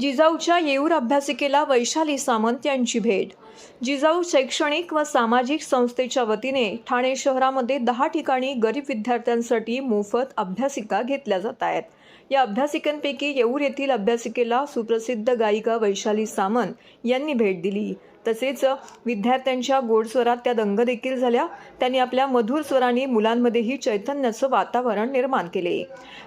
जिजाऊच्या येऊर अभ्यासिकेला वैशाली सामंत यांची भेट. जिजाऊ शैक्षणिक व सामाजिक संस्थेच्या वतीने ठाणे शहरामध्ये दहा ठिकाणी गरीब विद्यार्थ्यांसाठी मोफत अभ्यासिका घेतल्या जात आहेत. या अभ्यासिकांपैकी येऊर येथील अभ्यासिकेला सुप्रसिद्ध गायिका वैशाली सामंत यांनी भेट दिली. तसेच विद्यार्थ्यांच्या गोड स्वरात त्या दंग देखील झाल्या. त्यांनी आपल्या मधुर स्वरांनी मुलांमध्येही चैतन्याचं वातावरण निर्माण केले.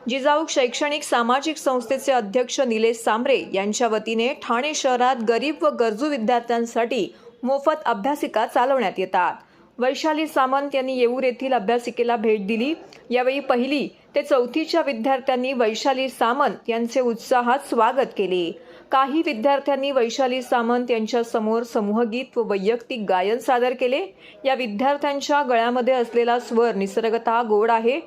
जिजाऊ शैक्षणिक सामाजिक संस्थेचे अध्यक्ष निलेश सांबरे यांच्या वतीने ठाणे शहरात गरीब व गरजू विद्यार्थ्यांसाठी मोफत अभ्यासिका चालवण्यात येतात. वैशाली सामंत यांनी येऊर येथील अभ्यासिकेला भेट दिली. यावेळी पहिली ते चौथीच्या विद्यार्थ्यांनी वैशाली सामंत यांचे उत्साहात स्वागत केले. काही विद्यार्थ्यांनी वैशाली सामंत यांच्या समोर समूहगीत व वैयक्तिक गायन सादर केले. या विद्यार्थ्यांच्या गळ्यामध्ये असलेला स्वर निसर्गतः गोड आहे.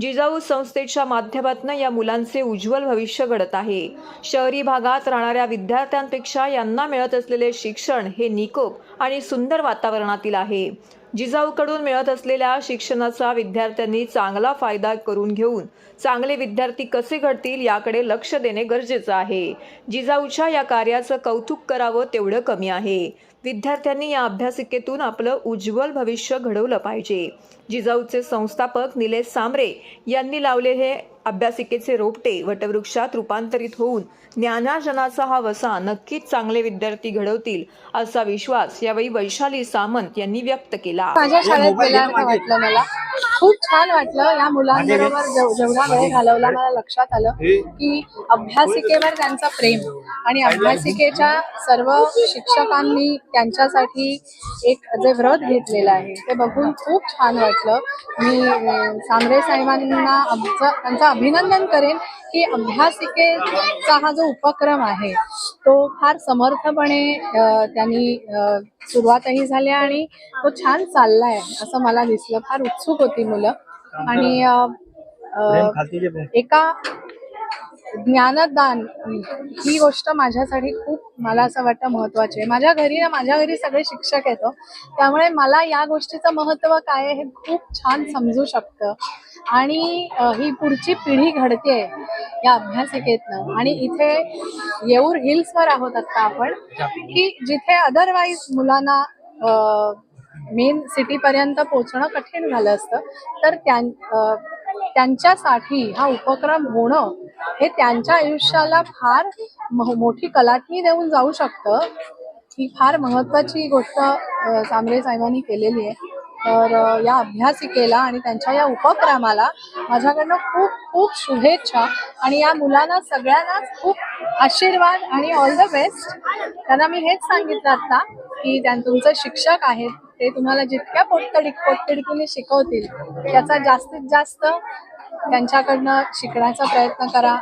जिजाऊ संस्थेच्या माध्यमातून या मुलांचे उज्ज्वल भविष्य घडत आहे. शहरी भागात राहणाऱ्या विद्यार्थ्यांपेक्षा यांना मिळत असलेले शिक्षण हे निकोप आणि सुंदर वातावरणातील आहे. जिजाऊकडून मिळत असलेल्या शिक्षणाचा विद्यार्थ्यांनी चांगला फायदा करून घेऊन चांगले विद्यार्थी कसे घडतील याकडे लक्ष देणे गरजेचं आहे. जिजाऊच्या या कार्याचं कौतुक करावं तेवढं कमी आहे. विद्यार्थ्यांनी या अभ्यासिकेतून आपलं उज्ज्वल भविष्य घडवलं पाहिजे. जिजाऊचे संस्थापक निलेश सांबरे यांनी लावलेले अभ्यासिकेचे रोपटे वटवृक्षात रूपांतरित होऊन ज्ञानार्जनाचा हा वसा नक्कीच चांगले विद्यार्थी घडवतील असा विश्वास यावेळी वैशाली सामंत यांनी व्यक्त केला. माझ्या शाळेत वाटलं मला? खूप छान वाटलं या मुलांबरोबर जेव- जेवढा वेळ घालवला मला लक्षात आलं की अभ्यासिकेवर त्यांचं प्रेम आणि अभ्यासिकेच्या सर्व शिक्षकांनी त्यांच्यासाठी एक जे व्रत घेतलेलं आहे ते बघून खूप छान वाटलं. मी सांबरे साहेबांना त्यांचं अभिनंदन करेन की अभ्यासिकेचा हा जो उपक्रम आहे तो फार समर्थपणे त्यांनी सुरुवातही झाल्या आणि तो छान चाललाय असं मला दिसलं. फार उत्सुक होती मुलं. आणि एका ज्ञानदान ही गोष्ट माझ्यासाठी खूप मला असं वाटतं महत्वाची आहे. माझ्या घरी ना माझ्या घरी सगळे शिक्षक येतो त्यामुळे मला या गोष्टीचं महत्त्व काय आहे हे खूप छान समजू शकतं. आणि ही पुढची पिढी घडते या अभ्यासिकेतनं. आणि इथे येऊर हिल्सवर आहोत आत्ता आपण की जिथे अदरवाईज मुलांना मेन सिटीपर्यंत पोचणं कठीण झालं असतं तर त्यां त्यांच्यासाठी हा उपक्रम होणं हे त्यांच्या आयुष्याला फार मोठी कलाटणी देऊन जाऊ शकतं. ही फार महत्वाची गोष्ट सामरे साहेबांनी केलेली आहे. तर या अभ्यासिकेला आणि त्यांच्या या उपक्रमाला माझ्याकडनं खूप खूप शुभेच्छा. आणि या मुलांना सगळ्यांनाच खूप आशीर्वाद आणि ऑल द बेस्ट त्यांना मी हेच सांगितलं आता की त्यां तुमचे शिक्षक आहेत ते तुम्हाला जितक्या पोटतडी पोटतिडकीने शिकवतील त्याचा जास्तीत जास्त त्यांच्याकडनं शिकण्याचा प्रयत्न करा.